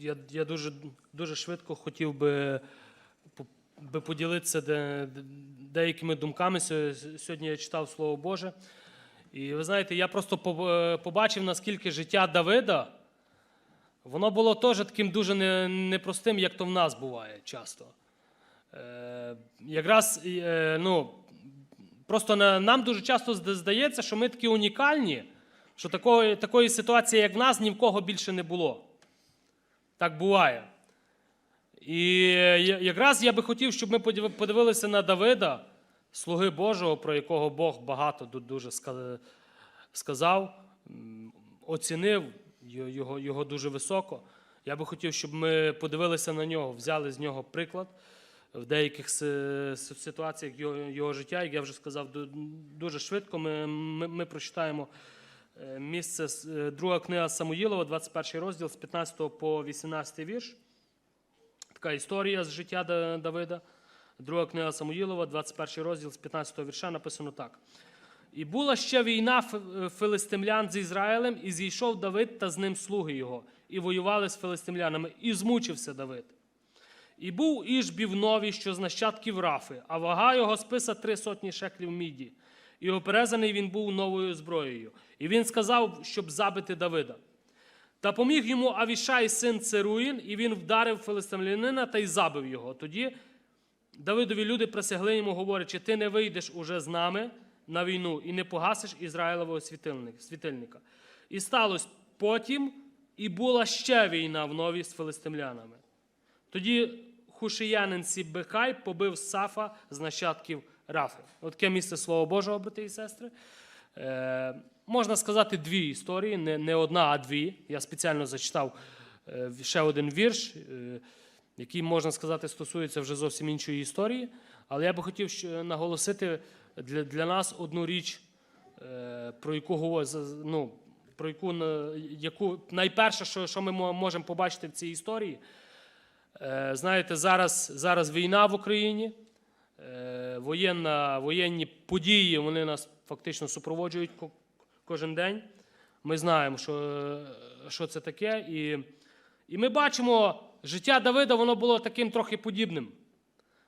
я, я дуже, дуже швидко хотів би, би поділитися де, де- деякими думками. Сьогодні я читав Слово Боже. І ви знаєте, я просто е, побачив, наскільки життя Давида, воно було теж таким дуже непростим, як то в нас буває часто. Е, якраз е, ну, просто нам дуже часто здається, що ми такі унікальні, що такої, такої ситуації, як в нас, ні в кого більше не було. Так буває. І якраз я би хотів, щоб ми подивилися на Давида, слуги Божого, про якого Бог багато дуже сказав, оцінив його- його, дуже високо. Я би хотів, щоб ми подивилися на нього, взяли з нього приклад в деяких си- си- ситуаціях його, життя. Як я вже сказав, дуже швидко ми, ми, ми прочитаємо місце е, друга книга Самуїлова, 21 розділ з 15 по 18 вірш. Така історія з життя Давида. Друга книга Самуїлова, 21 розділ з 15 вірша написано так. І була ще війна филистимлян з Ізраїлем, і зійшов Давид та з ним слуги його, і воювали з филистимлянами, і змучився Давид. І був Ішбі в нові, що з нащадків Рафи, а вага його списа три сотні шеклів міді. І оперезаний він був новою зброєю. І він сказав, щоб забити Давида. Та поміг йому Авішай, син Церуїн, і він вдарив филистимлянина та й забив його. Тоді Давидові люди присягли йому, говорячи: ти не вийдеш уже з нами на війну і не погасиш Ізраїлового світильника. І сталося потім, і була ще війна в нові з филистимлянами. Тоді хушиянин Сіббехай побив Сафа з нащадків Рафи. От місце Слова Божого, брати і сестри. Е, можна сказати дві історії, не, не одна, а дві. Я спеціально зачитав е, ще один вірш, е, який, можна сказати, стосується вже зовсім іншої історії. Але я би хотів наголосити для, для нас одну річ, е, про яку ну, про яку, яку найперше, що, що ми можемо побачити в цій історії. Е, Знаєте, зараз, зараз війна в Україні, е, воєнна, воєнні події вони нас фактично супроводжують кожен день. Ми знаємо, що, що це таке. І, і ми бачимо, життя Давида воно було таким трохи подібним.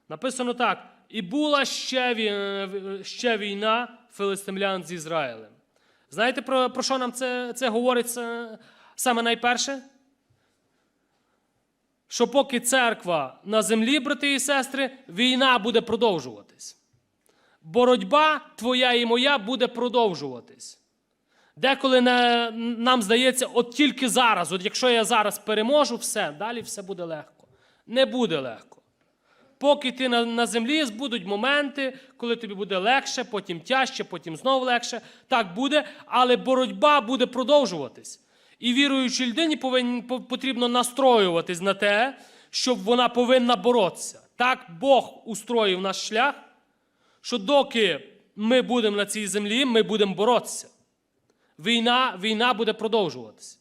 Написано так: і була ще, ві- ще війна филистимлян з Ізраїлем. Знаєте, про, про що нам це, це говорить е, саме найперше? Що поки церква на землі, брати і сестри, війна буде продовжуватись. Боротьба твоя і моя буде продовжуватись. Деколи не, нам здається, от тільки зараз, от якщо я зараз переможу, все, далі все буде легко. Не буде легко. Поки ти на, на землі будуть моменти, коли тобі буде легше, потім тяжче, потім знову легше. Так буде, але боротьба буде продовжуватись. І віруючій людині потрібно настроюватись на те, щоб вона повинна боротися. Так Бог устроїв наш шлях, що доки ми будемо на цій землі, ми будемо боротися. Війна, війна буде продовжуватися.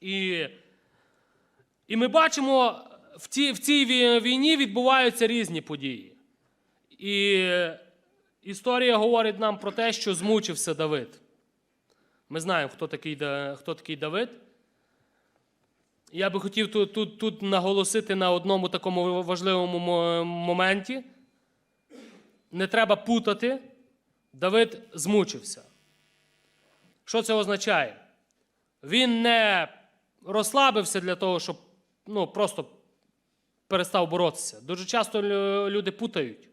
І і ми бачимо, в цій, в цій війні відбуваються різні події. І історія говорить нам про те, що змучився Давид. Ми знаємо, хто такий, хто такий Давид. Я би хотів тут, тут, тут наголосити на одному такому важливому моменті. Не треба путати. Давид змучився. Що це означає? Він не розслабився для того, щоб ну, просто перестав боротися. Дуже часто люди путають.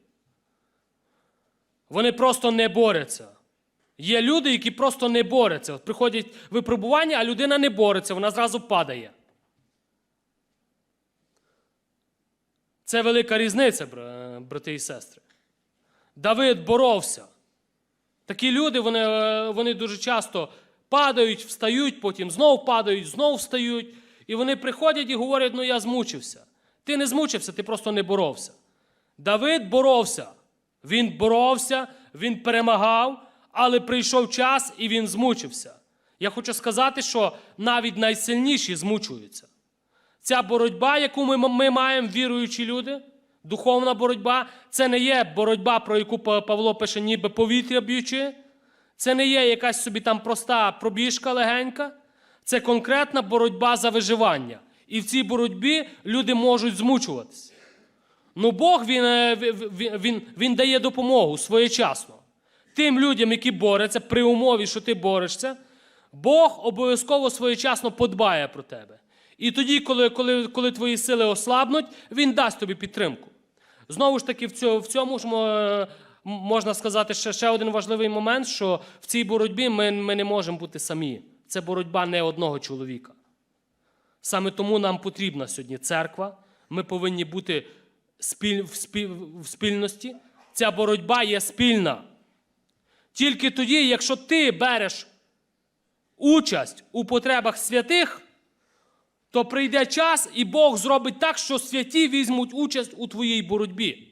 Вони просто не борються. Є люди, які просто не борються. Приходять випробування, а людина не бореться, вона зразу падає. Це велика різниця, брати і сестри. Давид боровся. Такі люди, вони, е, вони дуже часто падають, встають, потім знов падають, знов встають. І вони приходять і говорять: ну я змучився. Ти не змучився, ти просто не боровся. Давид боровся. Він боровся, він перемагав, але прийшов час і він змучився. Я хочу сказати, що навіть найсильніші змучуються. Ця боротьба, яку ми, ми маємо, віруючі люди, духовна боротьба, це не є боротьба, про яку Павло пише, ніби повітря б'ючи. Це не є якась собі там проста пробіжка легенька. Це конкретна боротьба за виживання. І в цій боротьбі люди можуть змучуватися. Ну Бог він, е, він, він, він дає допомогу своєчасно. Тим людям, які борються, при умові, що ти борешся, Бог обов'язково своєчасно подбає про тебе. І тоді, коли, коли, коли твої сили ослабнуть, Він дасть тобі підтримку. Знову ж таки, в цьому, ж можна сказати ще, ще один важливий момент, що в цій боротьбі ми, ми не можемо бути самі. Це боротьба не одного чоловіка. Саме тому нам потрібна сьогодні церква. Ми повинні бути спіль, в, спіль, в спільності. Ця боротьба є спільна. Тільки тоді, якщо ти береш участь у потребах святих, то прийде час, і Бог зробить так, що святі візьмуть участь у твоїй боротьбі.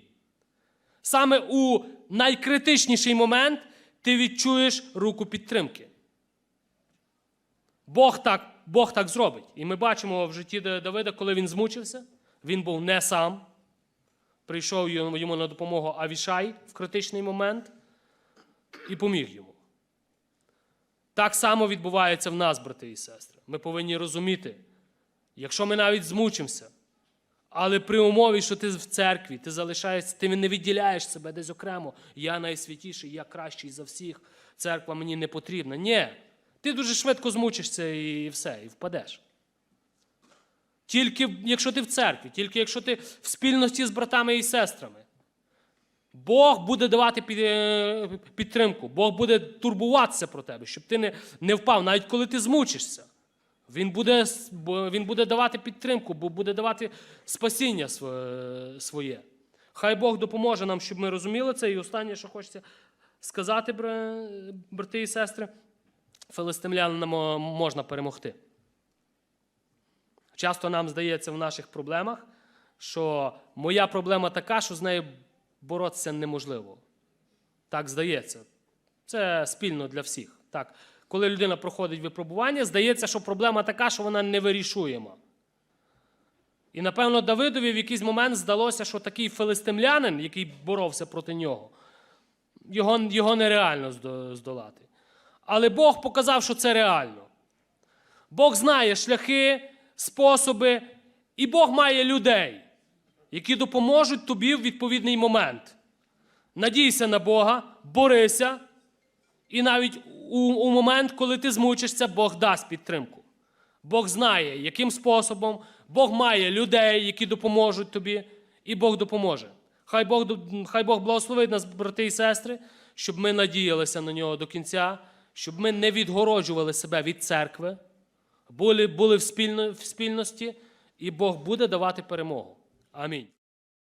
Саме у найкритичніший момент ти відчуєш руку підтримки. Бог так, Бог так зробить. І ми бачимо в житті Давида, коли він змучився, він був не сам. Прийшов йому на допомогу Авішай в критичний момент і поміг йому. Так само відбувається в нас, брати і сестри. Ми повинні розуміти, якщо ми навіть змучимося, але при умові, що ти в церкві, ти залишаєшся, ти не відділяєш себе десь окремо. Я найсвятіший, я кращий за всіх. Церква мені не потрібна. Ні. Ти дуже швидко змучишся і все, і впадеш. Тільки якщо ти в церкві, тільки якщо ти в спільності з братами і сестрами. Бог буде давати е, підтримку, Бог буде турбуватися про тебе, щоб ти не, не впав, навіть коли ти змучишся. Він буде, він буде давати підтримку, бо буде давати спасіння своє- своє. Хай Бог допоможе нам, щоб ми розуміли це. І останнє, що хочеться сказати, брати і сестри, филистимлянам можна перемогти. Часто нам здається в наших проблемах, що моя проблема така, що з нею боротися неможливо. Так здається. Це спільно для всіх. Так. Коли людина проходить випробування, здається, що проблема така, що вона невирішуєма. І, напевно, Давидові в якийсь момент здалося, що такий филистимлянин, який боровся проти нього, його, його нереально здолати. Але Бог показав, що це реально. Бог знає шляхи, способи, і Бог має людей, які допоможуть тобі в відповідний момент. Надійся на Бога, борися, і навіть у, у момент, коли ти змучишся, Бог дасть підтримку. Бог знає, яким способом, Бог має людей, які допоможуть тобі, і Бог допоможе. Хай Бог, хай Бог благословить нас, брати і сестри, щоб ми надіялися на нього до кінця, щоб ми не відгороджували себе від церкви, були, були в, спільно, в спільності, і Бог буде давати перемогу. Амінь.